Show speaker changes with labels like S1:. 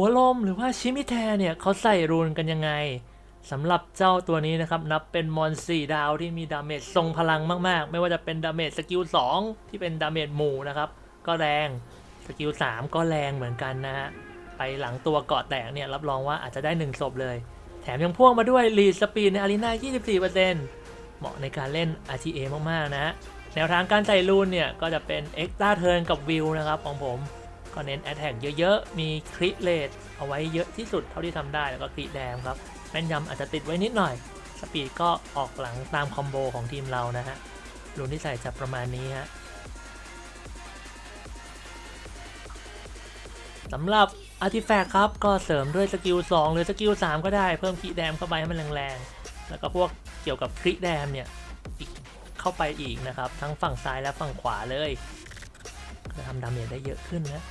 S1: หัวลมหรือว่าชิมิแทเนี่ยเขาใส่รูนกันยังไงสำหรับเจ้าตัวนี้นะครับ นับเป็นมอนสี่ดาวที่มีดาเมจทรงพลังมาก ๆ ไม่ว่าจะเป็นดาเมจสกิล2ที่เป็นดาเมจหมู่นะครับ ก็แรงสกิล3ก็แรงเหมือนกันนะฮะไปหลังตัวเกาะแตกเนี่ย รับรองว่าอาจจะได้1ศพเลย แถมยังพ่วงมาด้วยลีสปีดในอารีนา24%เหมาะในการเล่น RTA มาก ๆ นะฮะแนวทางการใส่รูนเนี่ย ก็จะเป็น Extra Turn กับวิวนะครับของผม ก็เน้น Attack เยอะๆ มีคริเลตเอาไว้เยอะที่สุดเท่าที่ทำได้แล้วก็คริแดมครับแม่นยำอาจจะติดไว้นิดหน่อย สปีดก็ออกหลังตามคอมโบของทีมเรานะฮะรูนที่ใส่จะประมาณนี้ฮะสำหรับอาร์ติแฟกต์ครับ ก็เสริมด้วยสกิล 2 หรือสกิล 3 ก็ได้เพิ่มคีแดมเข้าไปให้มันแรงๆ แล้วก็พวกเกี่ยวกับคริแดมเนี่ยอีกเข้าไปอีกนะครับ ทั้งฝั่งซ้ายและฝั่งขวาเลย จะทำดาเมจได้เยอะขึ้นนะ